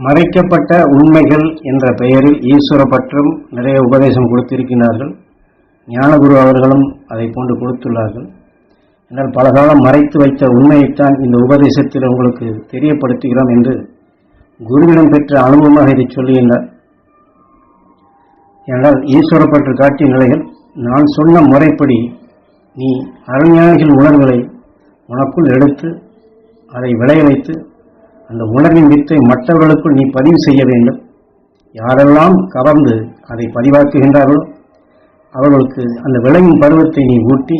மறைக்கப்பட்ட உண்மைகள் என்ற பெயரில் ஈஸ்வர பற்றும் நிறைய உபதேசம் கொடுத்திருக்கிறார்கள். ஞானகுரு அவர்களும் அதை போன்று கொடுத்துள்ளார்கள். என்றால் பல காலம் மறைத்து வைத்த உண்மையைத்தான் இந்த உபதேசத்தில் உங்களுக்கு தெரியப்படுத்துகிறோம் என்று குருவிடம் பெற்ற அனுபவமாக இதை சொல்லுகின்றார் என்றால் ஈஸ்வர பற்று காட்டிய நிலைகள் நான் சொன்ன முறைப்படி நீ அருஞானிகள் உணர்வுகளை உனக்குள் எடுத்து அதை விளைய வைத்து அந்த உணர்வின் வித்தை மற்றவர்களுக்குள் நீ பதிவு செய்ய வேண்டும். யாரெல்லாம் கவர்ந்து அதை பதிவாக்குகின்றார்களோ அவர்களுக்கு அந்த விளையும் பருவத்தை நீ ஊட்டி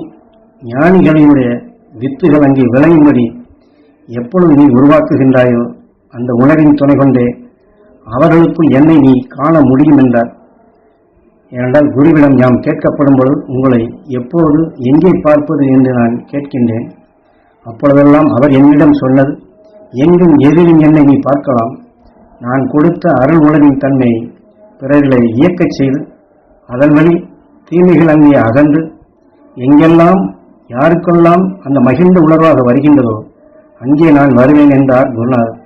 ஞானிகளினுடைய வித்துகள் அங்கே விளையும்படி எப்பொழுது நீ உருவாக்குகின்றாயோ அந்த உணர்வின் துணை கொண்டே அவர்களுக்குள் என்னை நீ காண முடியும் என்றார். ஏனென்றால் குருவிடம் யாம் கேட்கப்படும் பொழுது உங்களை எப்போது எங்கே பார்ப்பது என்று நான் கேட்கின்றேன். அப்பொழுதெல்லாம் அவர் என்னிடம் சொன்னது எங்கும் எதிலும் என்னை நீ பார்க்கலாம். நான் கொடுத்த அருள் உலகின் தன்மையை பிறர்களை இயக்கச் செய்து அதன் வழி தீமைகள் அங்கே அகன்று எங்கெல்லாம் யாருக்கெல்லாம் அந்த மகிழ்ந்த உணர்வாக வருகின்றதோ அங்கே நான் வருவேன் என்றார் குருநாதர்.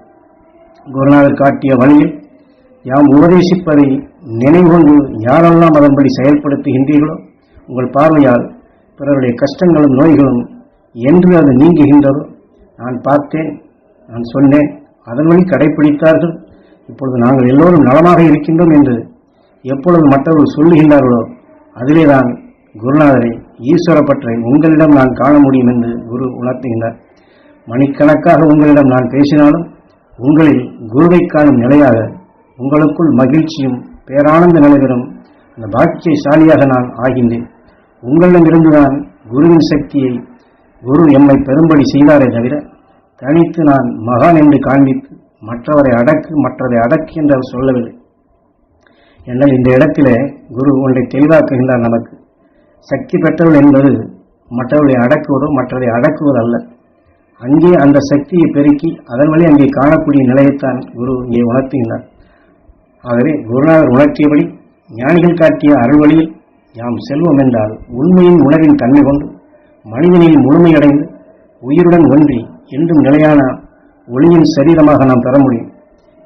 குருநாதர் காட்டிய வழியில் யாம் உபதேசிப்பதை நினைவுகொண்டு யாரெல்லாம் அதன்படி செயல்படுத்துகின்றீர்களோ உங்கள் பார்வையால் பிறருடைய கஷ்டங்களும் நோய்களும் என்று அது நீங்குகின்றதோ நான் பார்த்தேன். நான் சொன்னேன். அதன் வழி கடைபிடித்தார்கள் இப்பொழுது நாங்கள் எல்லோரும் நலமாக இருக்கின்றோம் என்று எப்பொழுது மற்றவர்கள் சொல்லுகின்றார்களோ அதிலே தான் குருநாதரை ஈஸ்வர பற்றை உங்களிடம் நான் காண முடியும் என்று குரு உணர்த்துகின்றார். மணிக்கணக்காக உங்களிடம் நான் பேசினாலும் உங்களில் குருவை காணும் நிலையாக உங்களுக்குள் மகிழ்ச்சியும் பேரானந்த நிலைபெறும் அந்த பாக்கியசாலியாக நான் ஆகின்றேன். உங்களிடமிருந்துதான் குருவின் சக்தியை குரு எம்மை பெரும்படி செய்தாரே தவிர தனித்து நான் மகான் என்று காண்பித்து மற்றவரை அடக்கு மற்றதை அடக்கு என்று அவர் சொல்லவில்லை. என்னால் இந்த இடத்திலே குரு ஒன்றை தெளிவாக்குகின்றார் நமக்கு. சக்தி பெற்றவள் என்பது மற்றவர்களை அடக்குவதோ மற்றதை அடக்குவது அல்ல. அங்கே அந்த சக்தியை பெருக்கி அதன் வழி அங்கே காணக்கூடிய நிலையைத்தான் குரு இங்கே உணர்த்துகின்றார். ஆகவே குருநாதர் உணர்த்தியபடி ஞானிகள் காட்டிய அருள்வழியில் யாம் செல்வோம் என்றால் உண்மையின் உணர்வின் தன்மை கொண்டு மனிதனில் முழுமையடைந்து உயிருடன் ஒன்றி என்றும் நிலையான ஒளியின் சரீரமாக நாம் பெற முடியும்.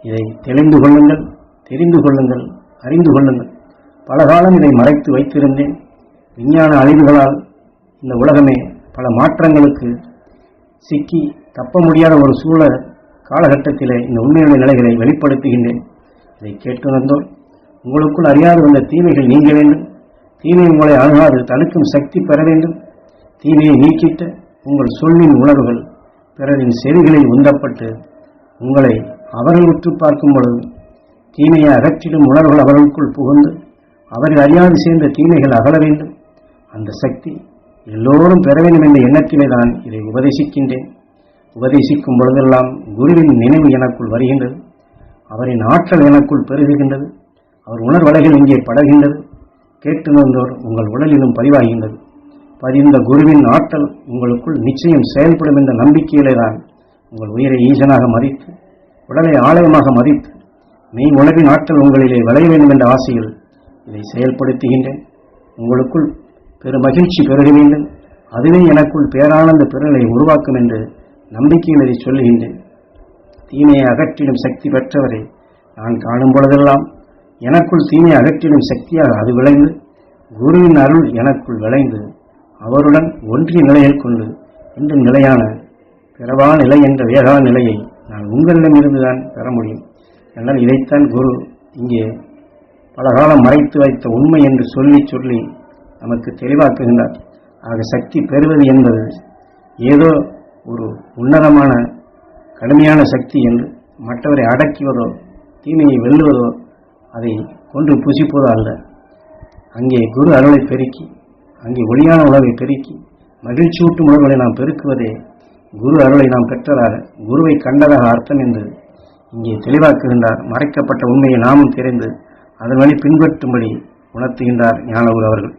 இதை தெளிந்து கொள்ளுங்கள் தெரிந்து கொள்ளுங்கள் அறிந்து கொள்ளுங்கள். பல காலம் இதை மறைத்து வைத்திருந்தேன். விஞ்ஞான அழிவுகளால் இந்த உலகமே பல மாற்றங்களுக்கு சிக்கி தப்ப முடியாத ஒரு சூழல் காலகட்டத்திலே இந்த உண்மையான நிலைகளை வெளிப்படுத்துகின்றேன். இதை கேட்டுணர்ந்தோர் உங்களுக்குள் அறியாது வந்த தீமைகள் நீங்க வேண்டும். தீமை உங்களை அணுகாது தடுக்கும் சக்தி பெற வேண்டும். தீமையை நீக்கிட்டு உங்கள் சொல்லின் உணர்வுகள் பிறரின் செவிகளில் உந்தப்பட்டு உங்களை அவர்கள் உற்று பார்க்கும் பொழுது தீமையை அகற்றிடும் உணர்வுகள் அவர்களுக்குள் புகுந்து அவர்கள் அறியாது சேர்ந்த தீமைகள் அகல வேண்டும். அந்த சக்தி எல்லோரும் பெற வேண்டும் என்ற எண்ணத்திலே தான் இதை உபதேசிக்கின்றேன். உபதேசிக்கும் பொழுதெல்லாம் குருவின் நினைவு எனக்குள் வருகின்றது. அவரின் ஆற்றல் எனக்குள் பெருகுகின்றது. அவர் உணர்வலைகள் இங்கே படகின்றது கேட்டு வந்தோர் உங்கள் உடலிலும் பதிவாகின்றது. பதிந்த குருவின் ஆற்றல் உங்களுக்குள் நிச்சயம் செயல்படும் என்ற நம்பிக்கையிலே தான் உங்கள் உயிரை ஈசனாக மதித்து உடலை ஆலயமாக மதித்து மெய் உணவின் ஆற்றல் உங்களிலே விளைய வேண்டும் என்ற ஆசையில் இதை செயல்படுத்துகின்றேன். உங்களுக்குள் பெரு மகிழ்ச்சி பெருக வேண்டும். அதுவே எனக்குள் பேரானந்த பிறலை உருவாக்கும் என்று நம்பிக்கையில் இதை சொல்லுகின்றேன். தீமையை அகற்றிடும் சக்தி பெற்றவரை நான் காணும் பொழுதெல்லாம் எனக்குள் தீமையை அகற்றிடும் சக்தியாக அது விளைந்து குருவின் அருள் எனக்குள் விளைந்து அவருடன் ஒன்றிய நிலையில் கொண்டு இன்றும் நிலையான பிறவா நிலை என்ற வேகா நிலையை நான் உங்களிடமிருந்துதான் பெற முடியும். என்றால் இதைத்தான் குரு இங்கே பல காலம் மறைத்து வைத்த உண்மை என்று சொல்லி சொல்லி நமக்கு தெளிவாக்குகின்றார். ஆக சக்தி பெறுவது என்பது ஏதோ ஒரு உன்னதமான கடுமையான சக்தி என்று மற்றவரை அடக்குவதோ தீமையை வெல்லுவதோ அதை கொண்டு புசிப்பதோ அல்ல. அங்கே குரு அருளை பெருக்கி அங்கே ஒளியான உணவை பெருக்கி மகிழ்ச்சியூட்டும் உணர்வுகளை நாம் பெருக்குவதே குரு அருளை நாம் பெற்றதாக குருவை கண்டதாக அர்த்தம் என்று இங்கே தெளிவாக்குகின்றார். மறைக்கப்பட்ட உண்மையை நாமும் தெரிந்து அதன் வழி பின்பற்றும்படி உணர்த்துகின்றார் ஞானகுரு அவர்கள்.